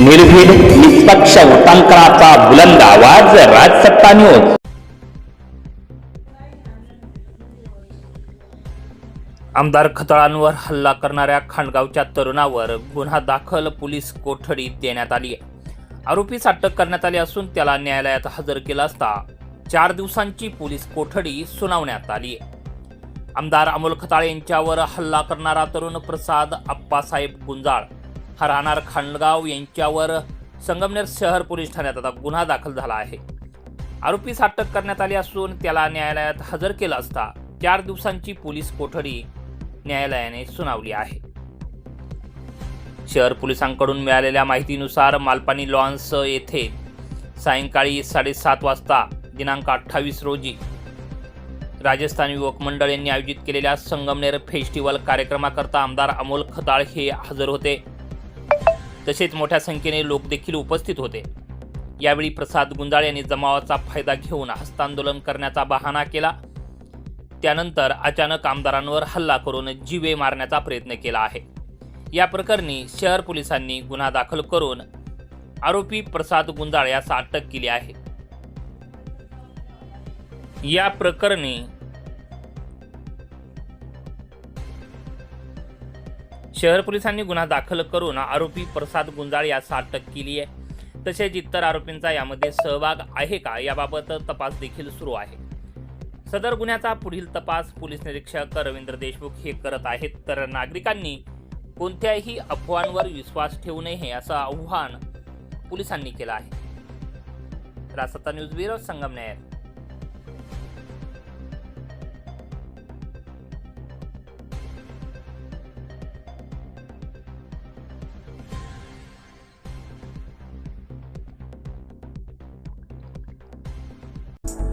निर्भीड निष्पक्ष उटांकनाचा बुलंद आवाज राजसत्ता न्यूज आमदार खतळांवर हल्ला करणाऱ्या खांडगावच्या तरुणावर गुन्हा दाखल पोलीस कोठडी देण्यात आली आहे. आरोपीस अटक करण्यात आली असून त्याला न्यायालयात हजर केला असता चार दिवसांची पोलीस कोठडी सुनावण्यात आली आहे. आमदार अमोल खताळ यांच्यावर हल्ला करणारा तरुण प्रसाद आप्पासाहेब गुंजाळ हा राहणार खांडगाव यांच्यावर संगमनेर शहर पोलीस ठाण्यात आता गुन्हा दाखल झाला आहे. आरोपीस अटक करण्यात आली असून त्याला न्यायालयात हजर केलं असता चार दिवसांची पोलीस कोठडी न्यायालयाने सुनावली आहे. शहर पोलिसांकडून मिळालेल्या माहितीनुसार मालपाणी लॉन्स येथे सायंकाळी साडेसात वाजता दिनांक अठ्ठावीस रोजी राजस्थान युवक मंडळ यांनी आयोजित केलेल्या संगमनेर फेस्टिवल कार्यक्रमाकरता आमदार अमोल खताळ हे हजर होते. तसेच मोठ्या संख्येने लोक देखील उपस्थित होते. यावेळी प्रसाद गुंजाळ यांनी जमावाचा फायदा घेऊन हस्तांदोलन करण्याचा बहाणा केला. त्यानंतर अचानक आमदारांवर हल्ला करून जीवे मारण्याचा प्रयत्न केला आहे. या प्रकरणी शहर पोलिसांनी गुन्हा दाखल करून आरोपी प्रसाद गुंजाळ यास अटक केली आहे. या प्रकरणी शहर पोलिसांनी गुन्हा दाखल करून आरोपी प्रसाद गुंजाळ यास अटक केली आहे. तसेच इतर आरोपींचा यामध्ये सहभाग आहे का याबाबत तपास देखील सुरू आहे. सदर गुन्ह्याचा पुढील तपास पोलीस निरीक्षक रवींद्र देशमुख हे करत आहेत. तर नागरिकांनी कोणत्याही अफवांवर विश्वास ठेवू नये असं आव्हान पोलिसांनी केलं आहे. रासत्ता news bureau Sangamner.